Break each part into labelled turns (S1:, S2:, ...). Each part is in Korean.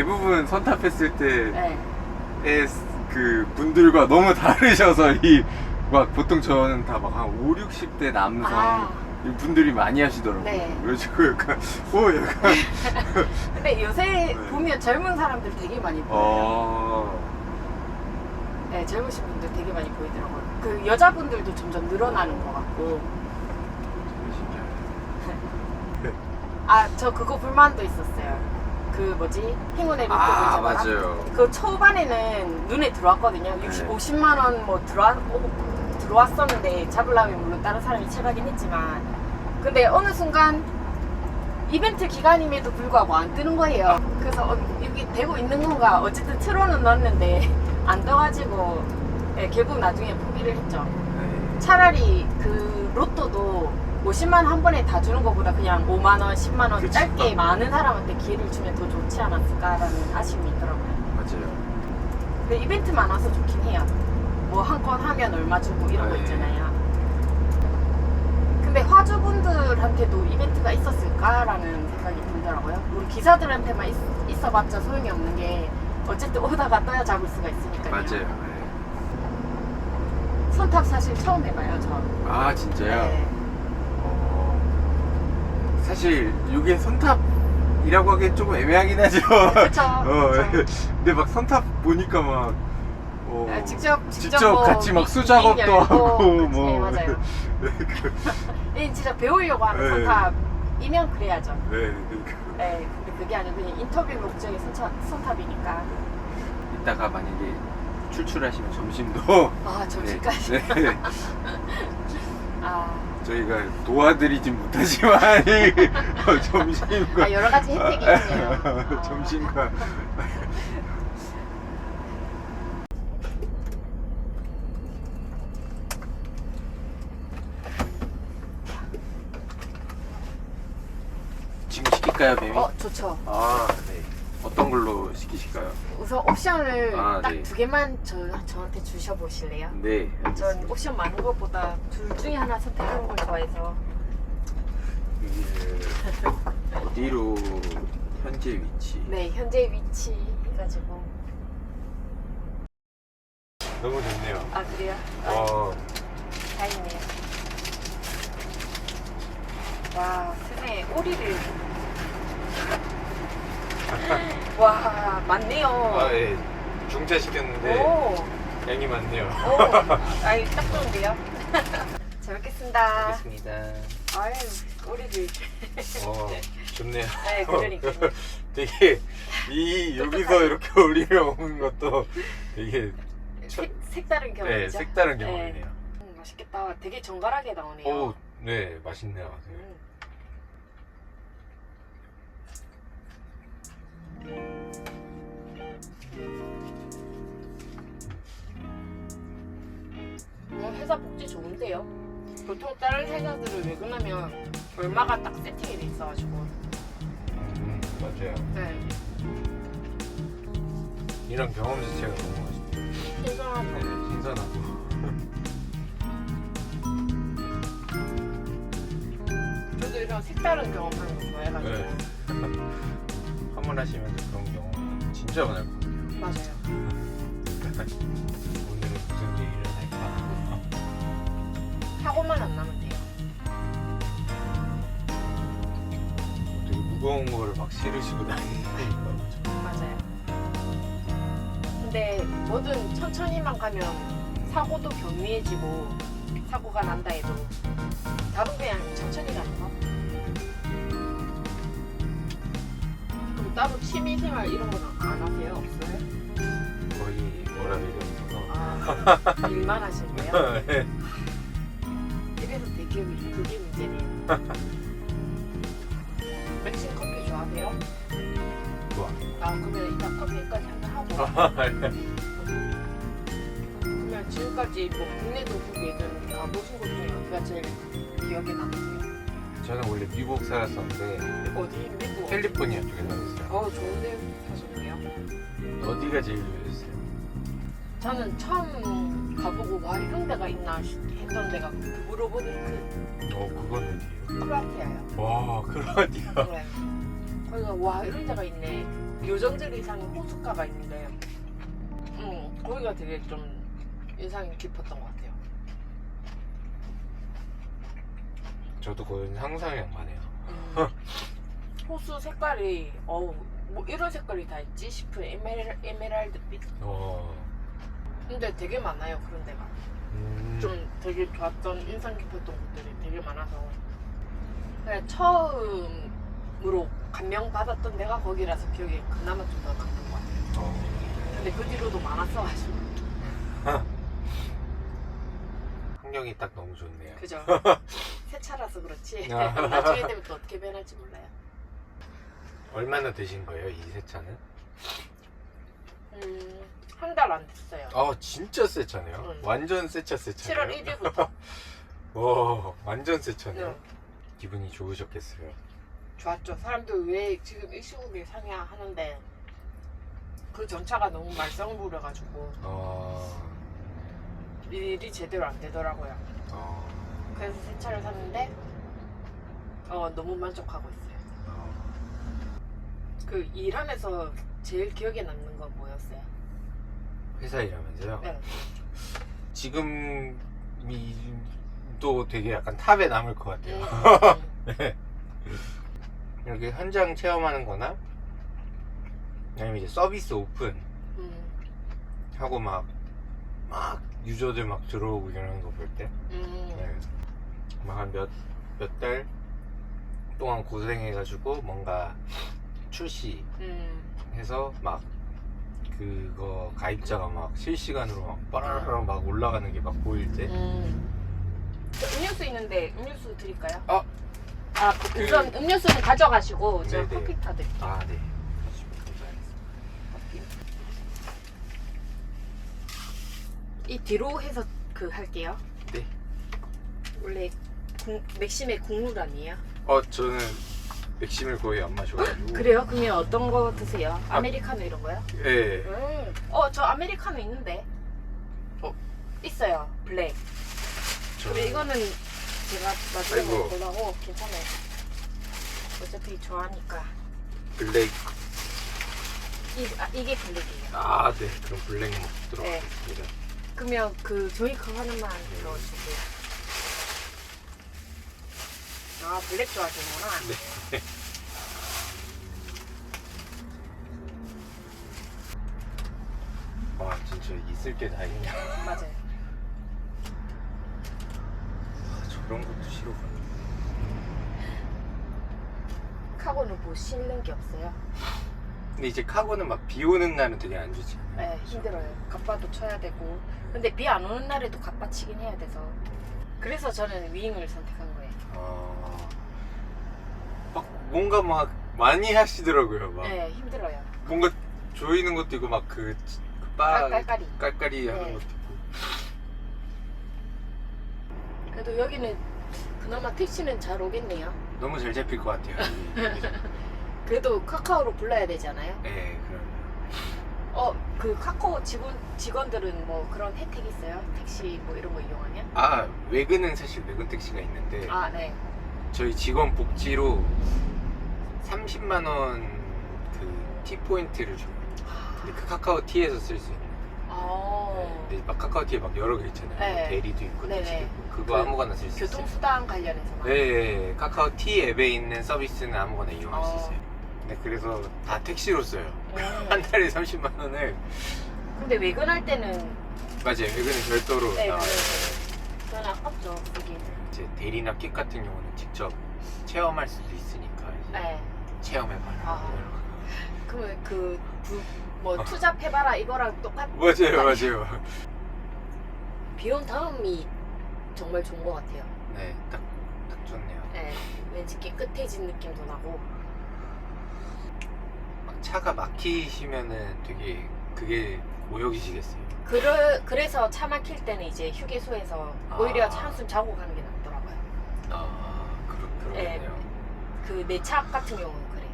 S1: 대부분 선탑 했을 때의
S2: 네.
S1: 그 분들과 너무 다르셔서 이 막 보통 저는 다 막 한 5, 60대 남성
S2: 아.
S1: 이 분들이 많이 하시더라고요.
S2: 네.
S1: 그래가지고 약간 오 약간
S2: 근데 요새
S1: 네.
S2: 보면 젊은 사람들 되게 많이 보여요.
S1: 어
S2: 네, 젊으신 분들 되게 많이 보이더라고요. 그 여자분들도 점점 늘어나는 것 같고. 아, 저 그거 불만도 있었어요. 그 뭐지? 행운의 로또
S1: 아. 맞아요.
S2: 그 초반에는 눈에 들어왔거든요. 60,
S1: 네.
S2: 50만 원 뭐 들어왔, 오, 들어왔었는데 잡으려면 물론 다른 사람이 채가긴 했지만 근데 어느 순간 이벤트 기간임에도 불구하고 안 뜨는 거예요. 그래서 어, 여기 되고 있는 건가? 어쨌든 틀어는 놨는데 안 떠가지고 예, 결국 나중에 포기를 했죠.
S1: 네.
S2: 차라리 그 로또도 50만 원 한 번에 다 주는 것보다 그냥 5만 원, 10만 원
S1: 그치.
S2: 짧게 많은 사람한테 기회를 주면 더 좋지 않았을까라는 아쉬움이 있더라고요.
S1: 맞아요.
S2: 근데 이벤트 많아서 좋긴 해요. 뭐 한 건 하면 얼마 주고 이런 거
S1: 네.
S2: 있잖아요. 근데 화주분들한테도 이벤트가 있었을까라는 생각이 들더라고요. 우리 기사들한테만 있, 있어봤자 소용이 없는 게 어쨌든 오다가 떠야 잡을 수가 있으니까요.
S1: 맞아요. 네.
S2: 선탑 사실 처음 해봐요, 저.
S1: 아 진짜요?
S2: 네.
S1: 어, 사실 이게 선탑이라고 하기엔 조금 애매하긴 하죠.
S2: 그쵸,
S1: 어,
S2: 그쵸.
S1: 근데 막 선탑 보니까 막 어,
S2: 아, 직접, 직접,
S1: 직접
S2: 뭐
S1: 같이 막
S2: 미-
S1: 수작업도
S2: 미팅 열고,
S1: 하고
S2: 그치,
S1: 뭐
S2: 맞아요.
S1: 네, 그,
S2: 이 진짜 배우려고 하는
S1: 네.
S2: 선탑이면 그래야죠.
S1: 네, 그러니까
S2: 네, 근데 그게 아니고 그냥 인터뷰 목적의 선탑, 선탑이니까.
S1: 이따가 만약에 출출하시면 점심도
S2: 아, 점심까지.
S1: 네, 네.
S2: 아,
S1: 저희가 도와드리진 못하지만 어, 점심과
S2: 아, 여러 가지 혜택이 있네요. 아.
S1: 점심과 지금 시킬까요, 뱀이?
S2: 어, 좋죠.
S1: 아, 네. 어떤 걸로 시키실까요?
S2: 우선 옵션을
S1: 아,
S2: 딱
S1: 네.
S2: 두 개만 저, 저한테 주셔보실래요?
S1: 네.
S2: 전
S1: 알겠습니다.
S2: 옵션 많은 것보다 둘 중에 하나 선택하는 걸 좋아해서.
S1: 이게 어디로 현재 위치?
S2: 네, 현재 위치 해가지고.
S1: 너무 좋네요.
S2: 아, 그래요? 아,
S1: 어,
S2: 다행이네요. 와, 세상에 오리를. 와, 많네요.
S1: 아, 예. 중짜 시켰는데
S2: 오,
S1: 양이 많네요.
S2: 오, 아이, 딱 좋은데요? 잘 먹겠습니다.
S1: 알겠습니다.
S2: 아유, 오리를.
S1: 어, 좋네요.
S2: 네, 그러니까요.
S1: 되게 이 여기서 이렇게 올리려 먹는 것도 되게
S2: 색, 색다른 경험이죠?
S1: 네, 색다른
S2: 네.
S1: 경험이네요.
S2: 음, 맛있겠다. 되게 정갈하게 나오네요.
S1: 오, 네, 맛있네요.
S2: 음. 뭐 회사 복지 좋은데요? 보통 다른 회사들은 외근하면 얼마가 딱 세팅이 돼 있어가지고
S1: 음, 맞아요.
S2: 네
S1: 이런 경험 자체가 너무 맛있네요.
S2: 신선하죠
S1: 네, 신선하고.
S2: 저도 이런 색다른 경험하는 거 좋아해가지고
S1: 네. 한번 하시면서 그런 경험 진짜 많을 것 같아요.
S2: 맞아요
S1: 오늘은 무슨 일이 일어날까?
S2: 사고만 안 나면 돼요
S1: 되게 무거운 거를 막 실으시고 다니니까.
S2: 맞아요. 근데 뭐든 천천히만 가면 사고도 경미해지고 사고가 난다 해도 답은 그냥 천천히 가는 거. 따로 취미생활 이런 거는 안 하세요? 없어요?
S1: 거의 워라벨이 없어서.
S2: 아, 일만 하시고요.
S1: 네.
S2: 이래서 되게 문- 그게 문제네요. 맥심 커피 좋아하세요?
S1: 좋아.
S2: 아 그러면 이따 커피까지 한잔 하고 그러면 지금까지 뭐 국내도 국외든 가보신 곳 중에 어디가 제일 기억에 남으세요?
S1: 저는 원래 미국 살았었는데
S2: 어디? 미국?
S1: 캘리포니아 쪽에 살았어요.
S2: 어 좋은데 사셨네요.
S1: 어디가 제일 좋으셨어요?
S2: 저는 처음 가보고 와 이런 데가 있나 시- 했던 데가 물어보니 그
S1: 어, 그건 어디예요?
S2: 크로아티아요.
S1: 와, 크로아티아.
S2: 네. 거기가 와 이런 데가 있네. 요정들 이상의 호숫가가 있는데 음, 거기가 되게 좀 인상이 깊었던 것 같아요.
S1: 저도 그건 상상이 많아요.
S2: 음, 호수 색깔이 어우 뭐 이런 색깔이 다 있지 싶은 에메랄, 에메랄드빛
S1: 어.
S2: 근데 되게 많아요 그런 데가
S1: 음.
S2: 좀 되게 좋았던 인상 깊었던 곳들이 되게 많아서 그냥 처음으로 감명 받았던 데가 거기라서 기억이 그나마 좀 더 남는 것 같아요
S1: 어.
S2: 근데 그 뒤로도 많았어가지고
S1: 환경이 딱 너무 좋네요.
S2: 그죠 새 차라서 그렇지
S1: 아.
S2: 나중에 되면 또 어떻게 변할지 몰라요
S1: 얼마나 되신 거예요, 이 세차는?
S2: 음한 달 안 됐어요
S1: 아, 진짜 새 차네요.
S2: 응.
S1: 완전 새차 새 차네요.
S2: 7월 1일부터
S1: 와, 완전 새 차네요.
S2: 네.
S1: 기분이 좋으셨겠어요.
S2: 좋았죠. 사람들 왜 지금 이 시국에 사냐 하는데 그 전차가 너무 말썽부려가지고
S1: 어.
S2: 일이 제대로 안 되더라고요.
S1: 어.
S2: 그래서 새 차를 샀는데 어, 너무 만족하고 있어요.
S1: 어.
S2: 그 일하면서 제일 기억에 남는 건 뭐였어요?
S1: 회사 일하면서요.
S2: 네.
S1: 지금이 또 되게 약간 탑에 남을 것 같아요.
S2: 음,
S1: 네. 이렇게 현장 체험하는 거나 아니면 이제 서비스 오픈
S2: 음,
S1: 하고 막, 막 유저들 막 들어오고 이러는 거 볼 때,
S2: 음,
S1: 네. 막한 몇, 몇 달 동안 고생해가지고 뭔가 출시해서
S2: 음.
S1: 막 그거 가입자가 막 실시간으로 막 빠라라락 막 올라가는 게 막 보일 때,
S2: 음. 저 음료수 있는데 음료수 드릴까요?
S1: 아.
S2: 아, 그 우선 음료수는 가져가시고 저. 커피 타 드릴게요.
S1: 아, 네.
S2: 이 뒤로 해서 그 할게요.
S1: 네.
S2: 원래 국- 맥심의 국물 아니에요?
S1: 어, 저는 맥심을 거의 안 마셔가지고.
S2: 그래요? 그러면 어떤 거 드세요? 아메리카노 이런 거요?
S1: 예.
S2: 음. 어, 저 아메리카노 있는데.
S1: 어?
S2: 있어요. 블랙.
S1: 저는
S2: 근데 이거는 제가 나중에. 먹으려고 괜찮아요. 어차피 좋아하니까.
S1: 블랙.
S2: 이, 아, 이게 블랙이에요.
S1: 아, 네. 그럼 블랙 먹도록
S2: 네.
S1: 하겠습니다.
S2: 그러면 그 조이컵 하나만 넣어주세요. 아, 블랙 좋아하시는구나.
S1: 네. 와, 진짜 있을 게 다행이야.
S2: 맞아요.
S1: 아, 저런 것도 싫어가지고.
S2: 카고는 뭐 씻는 게 없어요.
S1: 근데 이제 카고는 막 비 오는 날은 되게 안 좋지.
S2: 네, 힘들어요. 갑바도 쳐야 되고. 근데 비 안 오는 날에도 갑바 치긴 해야 돼서. 그래서 저는 위잉을 선택한 거예요.
S1: 아, 막 뭔가 막 많이 하시더라고요. 막
S2: 네, 힘들어요.
S1: 뭔가 조이는 것도 있고 막그빠
S2: 깔깔이.
S1: 깔깔이 하는
S2: 네.
S1: 것도 있고.
S2: 그래도 여기는 그나마 택시는 잘 오겠네요.
S1: 너무 잘 잡힐 것 같아요.
S2: 그래도 카카오로 불러야 되잖아요.
S1: 네, 그럼.
S2: 어, 그 카카오 직원, 직원들은 뭐 그런 혜택 있어요? 택시 뭐 이런 거 이용하면?
S1: 아 외근은 사실 외근 택시가 있는데
S2: 아, 네.
S1: 저희 직원 복지로 30만 원그 T 포인트를 줘요. 근데 그 카카오 T에서 쓸 수 있는.
S2: 어,
S1: 근데 막 카카오 T에 막 여러 개 있잖아요.
S2: 네.
S1: 대리도 있고
S2: 네네.
S1: 택시도 있고 그거
S2: 그
S1: 아무거나 쓸 수 있어요.
S2: 교통수단 관련해서만.
S1: 네, 카카오 T 앱에 있는 서비스는 아무거나 이용할 수
S2: 어.
S1: 있어요. 네, 그래서 다 택시로 써요.
S2: 음.
S1: 한 달에 30만 원을
S2: 근데 외근할 때는
S1: 맞아요. 외근은 별도로
S2: 네,
S1: 나와요.
S2: 네. 저는 아깝죠, 그게.
S1: 이제 대리나 킥 같은 경우는 직접 체험할 수도 있으니까 이제
S2: 네.
S1: 체험해봐라.
S2: 아. 그러면 그, 부, 뭐, 투잡해봐라 이거랑 똑같,
S1: 맞아요, 맞아요.
S2: 비온 다음이 정말 좋은 것 같아요.
S1: 네, 딱, 딱 좋네요.
S2: 네. 왠지 깨끗해진 느낌도 나고.
S1: 막 차가 막히시면은 되게 그게 모욕이시겠어요.
S2: 그래, 그래서 차 막힐 때는 이제 휴게소에서
S1: 아.
S2: 오히려 차 한숨 자고 가는 게 낫더라고요.
S1: 아, 그러, 그러겠네요.
S2: 그내 차 같은 경우는 그래요.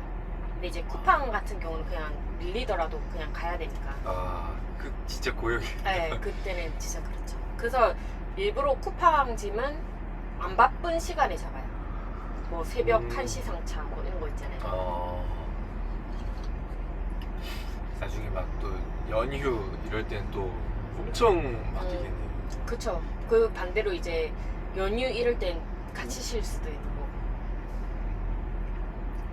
S2: 근데 이제 쿠팡 같은 경우는 그냥 밀리더라도 그냥 가야 되니까.
S1: 아, 그 진짜 고역이.
S2: 네, 그때는 진짜 그렇죠. 그래서 일부러 쿠팡 짐은 안 바쁜 시간에 잡아요. 뭐 새벽
S1: 음.
S2: 1시 상차 뭐 이런 거 있잖아요.
S1: 어, 나중에 막 또 연휴 이럴 땐 또 엄청 막히겠네요.
S2: 그쵸. 그 반대로 이제 연휴 이럴 땐 같이 쉴 수도 있는.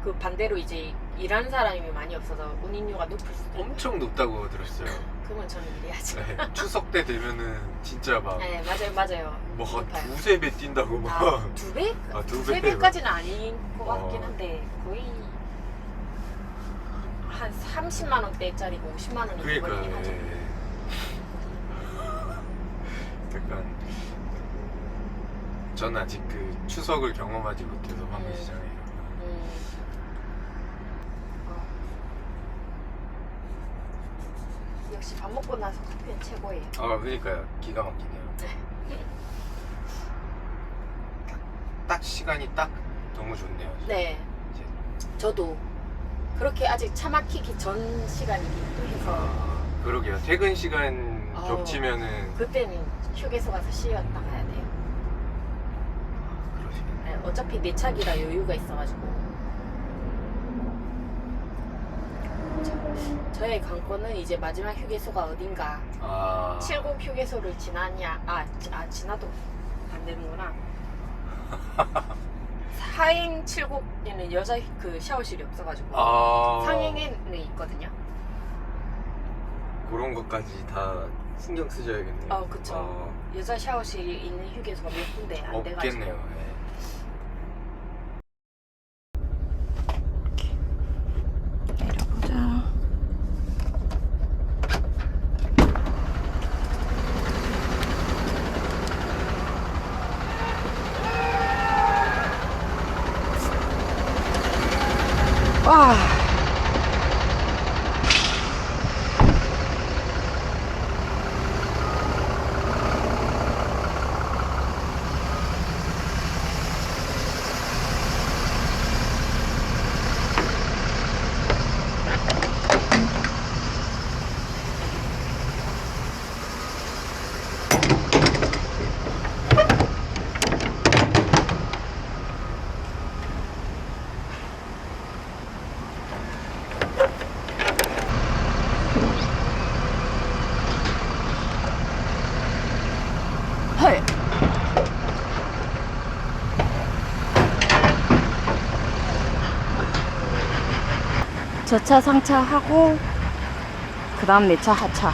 S2: 그 반대로 이제 일하는 사람이 많이 없어서 운임료가 높을 수도 있고.
S1: 엄청 높다고 들었어요.
S2: 그러면 저는 일해야지.
S1: 네, 추석 때 되면은 진짜 막
S2: 네, 맞아요, 맞아요.
S1: 뭐 한
S2: 높아요.
S1: 두세 배 뛴다고 막.
S2: 아, 두 배?
S1: 아,
S2: 두세
S1: 배.
S2: 배까지는 아닌 것 같긴
S1: 어.
S2: 한데 거의 한 30만 원대짜리고 50만 원이
S1: 그러니까
S2: 돼버리긴 하죠.
S1: 예. 약간 전 아직 그 추석을 경험하지 못해서
S2: 음. 어. 역시 밥 먹고 나서 커피는 최고예요.
S1: 아 그러니까요. 기가 막히네요. 딱 시간이 딱 너무 좋네요.
S2: 네,
S1: 이제.
S2: 저도 그렇게 아직 차 막히기 전 시간이기도 해서.
S1: 아, 그러게요. 퇴근 시간
S2: 아우.
S1: 겹치면은.
S2: 그때는 휴게소 가서 쉬었다 가야 돼요.
S1: 그러시겠네.
S2: 네, 어차피 내 차기라 여유가 있어가지고 저- 저의 관건은 이제 마지막 휴게소가 어딘가.
S1: 아.
S2: 70 휴게소를 지나냐. 아, 지- 아 지나도 안 되는구나. 4행 7곡에는 여자 그 샤워실이 없어가지고
S1: 아.
S2: 상행에는 있거든요.
S1: 그런 것까지 다 신경 쓰셔야겠네요.
S2: 어 그쵸. 여자 샤워실이 있는 휴게소가 몇 군데
S1: 아,
S2: 안 돼가지고.
S1: 없겠네요. 예.
S2: 와 헐. 저 차 상차하고 그 다음 내 차 하차